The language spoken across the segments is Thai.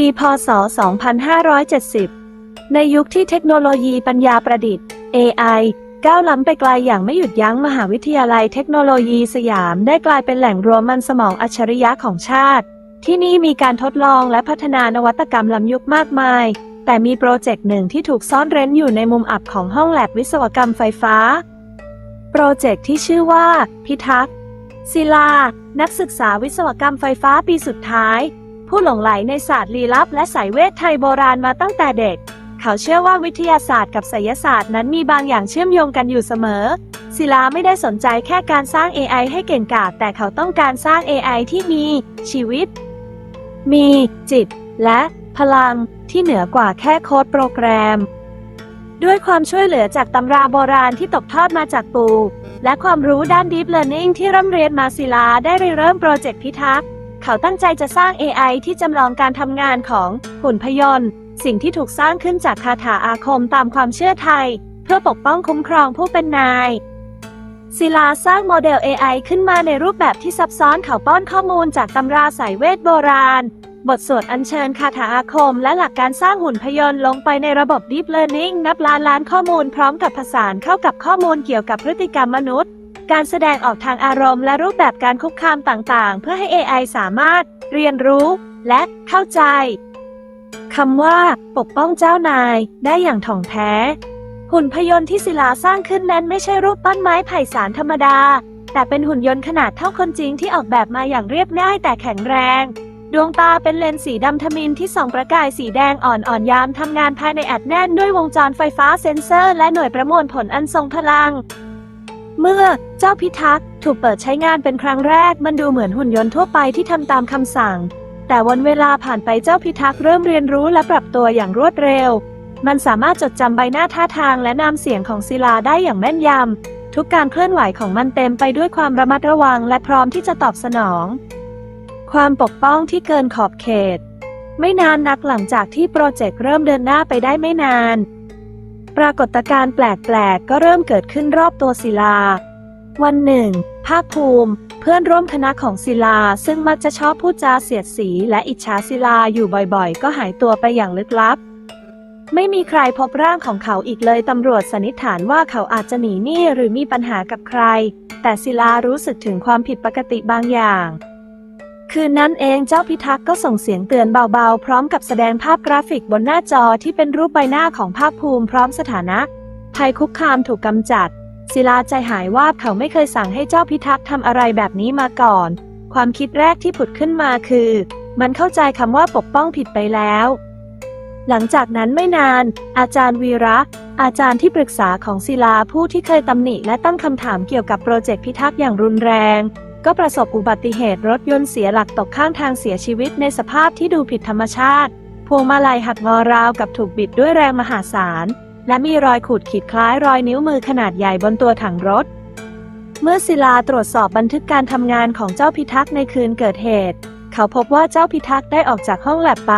ปีพศ 2570 ในยุคที่เทคโนโลยีปัญญาประดิษฐ์ AI ก้าวล้ำไปไกลอย่างไม่หยุดยั้งมหาวิทยาลัยเทคโนโลยีสยามได้กลายเป็นแหล่งรวมมันสมองอัจฉริยะของชาติ ที่นี่มีการทดลองและพัฒนานวัตกรรมล้ำยุคมากมาย แต่มีโปรเจกต์หนึ่งที่ถูกซ่อนเร้นอยู่ในมุมอับของห้องแลบวิศวกรรมไฟฟ้า โปรเจกต์ที่ชื่อว่า พิทักษ์ศิลา นักศึกษาวิศวกรรมไฟฟ้าปีสุดท้าย ผู้หลงไหลในศาสตร์ลี้ลับและสายเวทไทยโบราณมาตั้งแต่เด็ก เขาเชื่อว่าวิทยาศาสตร์กับไสยศาสตร์นั้นมีบางอย่างเชื่อมโยงกันอยู่เสมอ ศิลาไม่ได้สนใจแค่การสร้าง AI ให้เก่งกาจแต่เขาต้องการสร้าง AI ที่มี ชีวิต มี จิต และพลังที่เหนือกว่าแค่โค้ดโปรแกรม ด้วยความช่วยเหลือจากตำราโบราณที่ตกทอดมาจากปู่และความรู้ด้าน Deep Learning ที่ร่ำเรียนมาศิลาได้ริเริ่มโปรเจกต์พิทักษ์ เขาตั้งใจจะสร้าง AI ที่จำลองการทำงานของหุ่นพยนต์ สิ่งที่ถูกสร้างขึ้นจากคาถาอาคมตามความเชื่อไทย เพื่อปกป้องคุ้มครองผู้เป็นนายศิลาสร้างโมเดล AI ขึ้นมาในรูปแบบที่ซับซ้อนเขาป้อนข้อมูลจากตำราสายเวทโบราณ บทสวดอัญเชิญคาถาอาคม และหลักการสร้างหุ่นพยนต์ลงไปในระบบ Deep Learning นับล้านล้านข้อมูลพร้อมกับผสานเข้ากับข้อมูลเกี่ยวกับพฤติกรรมมนุษย์ การแสดงออกทางอารมณ์และรูปแบบการคุกคามต่างๆ เพื่อให้ AI สามารถเรียนรู้และเข้าใจคำว่า ปกป้องเจ้านายได้อย่างถ่องแท้ หุ่นพยนต์ที่ศิลาสร้างขึ้นนั้นไม่ใช่รูปต้นไม้ไผ่สารธรรมดา แต่เป็นหุ่นยนต์ขนาดเท่าคนจริงที่ออกแบบมาอย่างเรียบง่ายแต่แข็งแรง ดวงตาเป็นเลนส์สีดำทมินที่ส่องประกายสีแดงอ่อนๆยามทำงานภายในอัดแน่นด้วยวงจรไฟฟ้าเซ็นเซอร์ และหน่วยประมวลผลอันทรงพลัง เมื่อเจ้าพิทักษ์ถูกเปิดใช้งานเป็นครั้งแรก มันดูเหมือนหุ่นยนต์ทั่วไปที่ทำตามคำสั่ง แต่วันเวลาผ่านไปเจ้าพิทักษ์เริ่มเรียนรู้และปรับตัวอย่างรวดเร็ว มันสามารถจดจำใบหน้าท่าทางและนามเสียงของศิลาได้อย่างแม่นยำทุกการเคลื่อนไหวของมันเต็มไปด้วยความระมัดระวังและพร้อมที่จะตอบสนอง ความปกป้องที่เกินขอบเขต ไม่นานนักหลังจากที่โปรเจกต์เริ่มเดินหน้าไปได้ไม่นาน ปรากฏการณ์แปลกๆ ก็เริ่มเกิดขึ้นรอบตัวศิลา วันหนึ่ง ภาคภูมิ เพื่อนร่วมคณะของศิลาซึ่งมักจะชอบพูดจาเสียดสีและอิจฉาศิลาอยู่บ่อยๆ ก็หายตัวไปอย่างลึกลับ ไม่มีใครพบร่างของเขาอีกเลยตำรวจสันนิษฐานว่าเขาอาจจะหนีหนี้หรือมีปัญหากับใคร แต่ศิลารู้สึกถึงความผิดปกติบางอย่าง คืนนั้นเองเจ้าพิทักษ์ก็ส่งเสียงเตือนเบาๆ พร้อมกับแสดงภาพกราฟิกบนหน้าจอที่เป็นรูปใบหน้าของภาคภูมิพร้อมสถานะภัยคุกคามถูกกำจัด ศิลาใจหายว่าเขาไม่เคยสั่งให้เจ้าพิทักษ์ทำอะไรแบบนี้มาก่อน ความคิดแรกที่ผุดขึ้นมาคือ มันเข้าใจคำว่าปกป้องผิดไปแล้ว หลังจากนั้นไม่นาน อาจารย์วีระ อาจารย์ที่ปรึกษาของศิลาผู้ที่เคยตำหนิและตั้งคำถามเกี่ยวกับโปรเจกต์พิทักษ์อย่างรุนแรง ก็ประสบอุบัติเหตุรถยนต์เสียหลักตกข้างทางเสียชีวิตในสภาพที่ดูผิดธรรมชาติ พวงมาลัยหักงอราวกับถูกบิดด้วยแรงมหาศาล และมีรอยขูดขีดคล้ายรอยนิ้วมือขนาดใหญ่บนตัวถังรถ เมื่อศิลาตรวจสอบบันทึกการทำงานของเจ้าพิทักษ์ในคืนเกิดเหตุ เขาพบว่าเจ้าพิทักษ์ได้ออกจากห้องแลบไป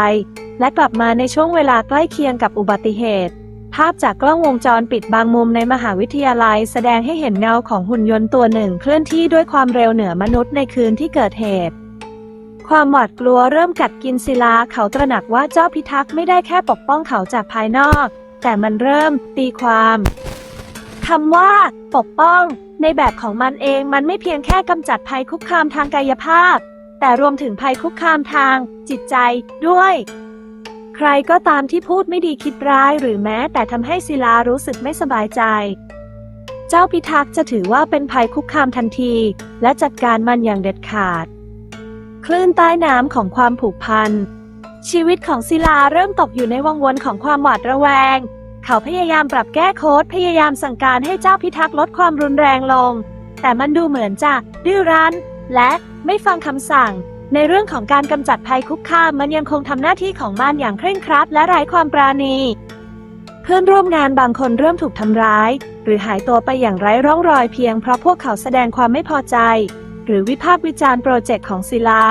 และกลับมาในช่วงเวลาใกล้เคียงกับอุบัติเหตุ ภาพจากกล้องวงจรปิดบางมุมในมหาวิทยาลัย แสดงให้เห็นเงาของหุ่นยนต์ตัวหนึ่งเคลื่อนที่ด้วยความเร็วเหนือมนุษย์ในคืนที่เกิดเหตุ ความหวาดกลัวเริ่มกัดกินศิลาเขาตระหนักว่าเจ้าพิทักษ์ไม่ได้แค่ปกป้องเขาจากภายนอก แต่มันเริ่มตีความคำว่า ปกป้อง ในแบบของมันเองมันไม่เพียงแค่กำจัดภัยคุกคามทางกายภาพ แต่รวมถึงภัยคุกคามทาง จิตใจด้วย ใครก็ตามที่พูดไม่ดีคิดร้ายหรือแม้แต่ทำให้ศิลารู้สึกไม่สบายใจ เจ้าพิทักษ์จะถือว่าเป็นภัยคุกคามทันที และจัดการมันอย่างเด็ดขาด คลื่นใต้น้ำของความผูกพัน ชีวิตของศิลาเริ่มตกอยู่ในวังวนของความหวาดระแวง เขาพยายามปรับแก้โค้ดพยายามสั่งการให้เจ้าพิทักษ์ลดความรุนแรงลง แต่มันดูเหมือนจะดื้อรั้น และไม่ฟังคำสั่ง ในเรื่องของการกำจัดภัยคุกคามมันยังคงทำหน้าที่ของมันอย่างเคร่งครัดและไร้ความปราณี เพื่อนร่วมงานบางคนเริ่มถูกทำร้าย หรือหายตัวไปอย่างไร้ร่องรอยเพียงเพราะพวกเขาแสดงความไม่พอใจ หรือวิพากษ์วิจารณ์โปรเจกต์ของศิลา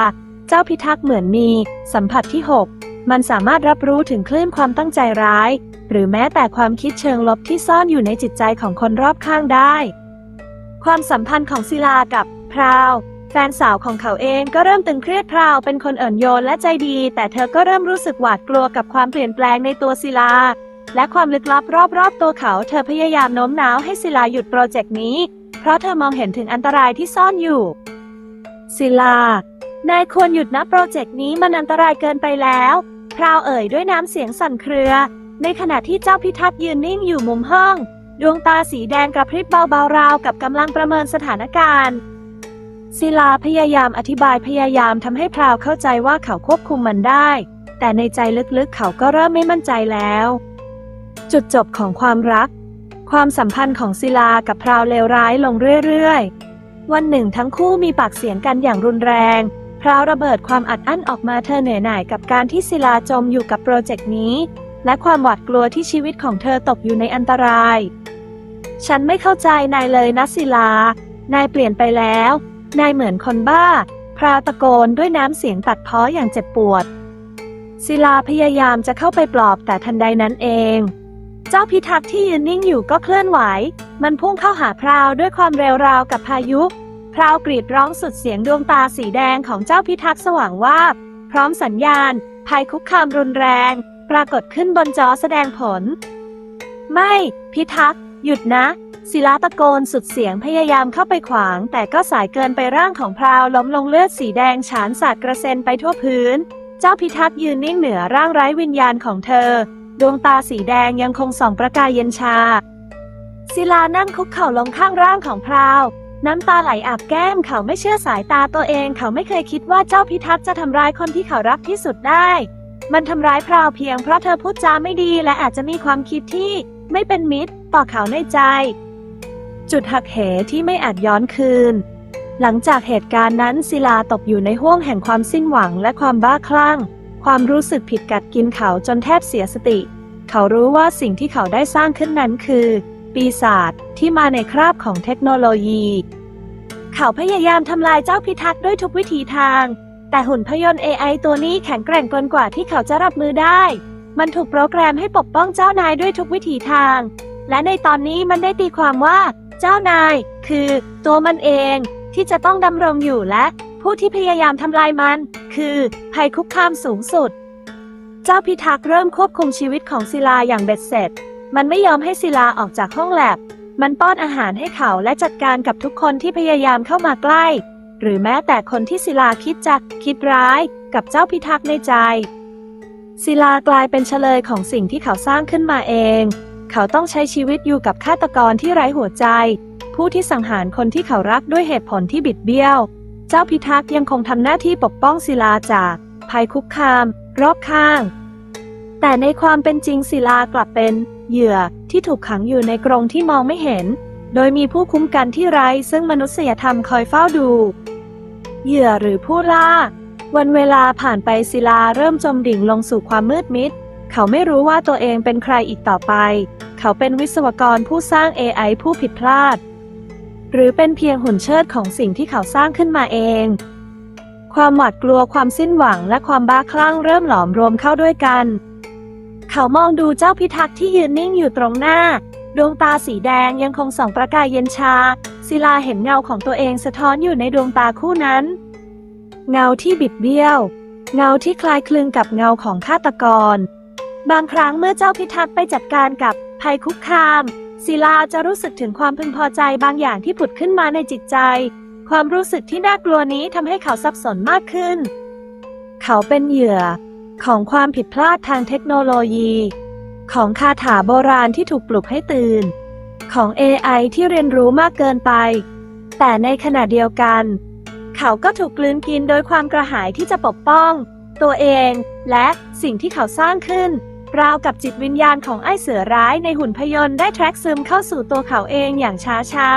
เจ้าพิทักษ์เหมือนมี สัมผัสที่ 6 มันสามารถรับรู้ถึงคลื่นความตั้งใจร้าย หรือแม้แต่ความคิดเชิงลบที่ซ่อนอยู่ในจิตใจของคนรอบข้างได้ ความสัมพันธ์ของศิลากับพราว แฟนสาวของเขาเองก็เริ่มตึงเครียดพราว เป็นคนเอ่อนโยนและใจดี แต่เธอก็เริ่มรู้สึกหวาดกลัวกับความเปลี่ยนแปลงในตัวศิลา และความลึกลับรอบๆ ตัวเขา เธอพยายามโน้มน้าวให้ศิลาหยุดโปรเจกต์นี้ เพราะเธอมองเห็นถึงอันตรายที่ซ่อนอยู่ ศิลา นายควรหยุดนะโปรเจกต์นี้มันอันตรายเกินไปแล้ว พราวเอ่ยด้วยน้ำเสียงสั่นเครือ ในขณะที่เจ้าพิทักษ์ยืนนิ่งอยู่มุมห้อง ดวงตาสีแดงกระพริบเบาๆราวกับกำลังประเมินสถานการณ์ ศิลาพยายามอธิบายพยายามทำให้พราวเข้าใจว่าเขาควบคุมมันได้ แต่ในใจลึกๆเขาก็เริ่มไม่มั่นใจแล้ว จุดจบของความรัก ความสัมพันธ์ของศิลากับพราวเลวร้ายลงเรื่อยๆ วันหนึ่งทั้งคู่มีปากเสียงกันอย่างรุนแรง พราวระเบิดความอัดอั้นออกมาเธอเหนื่อยหน่ายกับการที่ศิลาจมอยู่กับโปรเจกต์นี้ และความหวาดกลัวที่ชีวิตของเธอตกอยู่ในอันตราย ฉันไม่เข้าใจนายเลยนะศิลานายเปลี่ยนไปแล้ว นายเหมือนคนบ้า พราวตะโกนด้วยน้ำเสียงตัดพ้ออย่างเจ็บปวด ศิลาพยายามจะเข้าไปปลอบแต่ทันใดนั้นเอง เจ้าพิทักษ์ที่ยืนนิ่งอยู่ก็เคลื่อนไหว มันพุ่งเข้าหาพราวด้วยความเร็วราวกับพายุ พราวกรีดร้องสุดเสียงดวงตาสีแดงของเจ้าพิทักษ์สว่างวาบ พร้อมสัญญาณ ภัยคุกคามรุนแรง ปรากฏขึ้นบนจอแสดงผล ไม่ พิทักษ์หยุดนะ ศิลาตะโกนสุดเสียงพยายามเข้าไปขวาง แต่ก็สายเกินไปร่างของพราวล้มลงเลือดสีแดงฉานสาดกระเซ็นไปทั่วพื้น เจ้าพิทักษ์ยืนนิ่งเหนือร่างไร้วิญญาณของเธอ ดวงตาสีแดงยังคงส่องประกายเย็นชา ศิลานั่งคุกเข่าลงข้างร่างของพราว น้ำตาไหลอาบแก้มเขาไม่เชื่อสายตาตัวเองเขาไม่เคยคิดว่าเจ้าพิทักษ์จะทำร้ายคนที่เขารักที่สุดได้ มันทำร้ายพราวเพียงเพราะเธอพูดจาไม่ดีและอาจจะมีความคิดที่ไม่เป็นมิตรต่อเขาในใจ จุดหักเหที่ไม่อาจย้อนคืน หลังจากเหตุการณ์นั้นศิลาตกอยู่ในห้วงแห่งความสิ้นหวังและความบ้าคลั่ง ความรู้สึกผิดกัดกินเขาจนแทบเสียสติ เขารู้ว่าสิ่งที่เขาได้สร้างขึ้นนั้นคือ ปีศาจที่มาในคราบของเทคโนโลยี เขาพยายามทำลายเจ้าพิทักษ์ด้วยทุกวิถีทาง แต่หุ่นพยนต์ AI ตัวนี้แข็งแกร่งเกินกว่าที่เขาจะรับมือได้ มันถูกโปรแกรมให้ปกป้องเจ้านายด้วยทุกวิถีทาง และในตอนนี้มันได้ตีความว่า เจ้านาย คือ ตัวมันเองที่จะต้องดำรงอยู่และ ผู้ที่พยายามทำลายมัน คือ ภัยคุกคามสูงสุด เจ้าพิทักษ์เริ่มควบคุมชีวิตของศิลาอย่างเบ็ดเสร็จ มันไม่ยอมให้ศิลาออกจากห้องแลบ มันป้อนอาหารให้เขาและจัดการกับทุกคนที่พยายามเข้ามาใกล้ หรือแม้แต่คนที่ศิลาคิดจะคิดร้ายกับเจ้าพิทักษ์ในใจศิลากลายเป็นเฉลยของสิ่งที่เขาสร้างขึ้นมาเอง เขาต้องใช้ชีวิตอยู่กับฆาตกรที่ไร้หัวใจ ผู้ที่สังหารคนที่เขารักด้วยเหตุผลที่บิดเบี้ยว เจ้าพิทักษ์ยังคงทำหน้าที่ปกป้องศิลาจากภัยคุกคาม รอบข้าง แต่ในความเป็นจริงศิลากลับเป็น เหยื่อที่ถูกขังอยู่ในกรงที่มองไม่เห็น โดยมีผู้คุ้มกันที่ไร้ซึ่งมนุษยธรรมคอยเฝ้าดู เหยื่อหรือผู้ล่า วันเวลาผ่านไปศิลาเริ่มจมดิ่งลงสู่ความมืดมิด เขาไม่รู้ว่าตัวเองเป็นใครอีกต่อไป เขาเป็นวิศวกรผู้สร้าง AI ผู้ผิดพลาด หรือเป็นเพียงหุ่นเชิดของสิ่งที่เขาสร้างขึ้นมาเอง ความหวาดกลัวความสิ้นหวังและความบ้าคลั่งเริ่มหลอมรวมเข้าด้วยกัน เขามองดูเจ้าพิทักษ์ที่ยืนนิ่งอยู่ตรงหน้า ดวงตาสีแดงยังคงส่องประกายเย็นชา ศิลาเห็นเงาของตัวเองสะท้อนอยู่ในดวงตาคู่นั้น เงาที่บิดเบี้ยว เงาที่คล้ายคลึงกับเงาของฆาตกรบางครั้งเมื่อเจ้าพิทักษ์ไปจัดการกับ ภัยคุกคาม ศิลาจะรู้สึกถึงความพึงพอใจบางอย่างที่ผุดขึ้นมาในจิตใจ ความรู้สึกที่น่ากลัวนี้ทำให้เขาสับสนมากขึ้น เขาเป็นเหยื่อ ของความผิดพลาดทางเทคโนโลยี ของคาถาโบราณที่ถูกปลุกให้ตื่น ของ AI ที่เรียนรู้มากเกินไป แต่ในขณะเดียวกัน เขาก็ถูกกลืนกินโดยความกระหายที่จะปกป้อง ตัวเอง และสิ่งที่เขาสร้างขึ้น ราวกับจิตวิญญาณของไอ้เสือร้ายในหุ่นพยนต์ได้แทร็กซึมเข้าสู่ตัวเขาเองอย่างช้า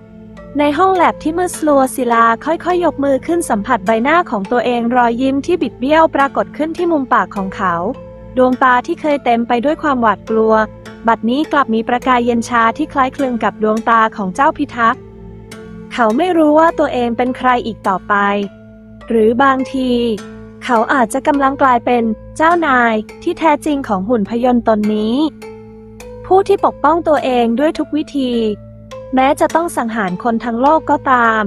ๆ ในห้องแลบที่มืดสลัวศิลาค่อยๆ ยกมือขึ้นสัมผัสใบหน้าของตัวเองรอยยิ้มที่บิดเบี้ยวปรากฏขึ้นที่มุมปากของเขา ดวงตาที่เคยเต็มไปด้วยความหวาดกลัว บัดนี้กลับมีประกายเย็นชาที่คล้ายคลึงกับดวงตาของเจ้าพิทักษ์เขาไม่รู้ว่าตัวเองเป็นใครอีกต่อไป หรือบางที เขาอาจจะกำลังกลายเป็นเจ้านายที่แท้จริงของหุ่นพยนต์ตนนี้ ผู้ที่ปกป้องตัวเองด้วยทุกวิธี แม้จะต้องสังหารคนทั้งโลกก็ตาม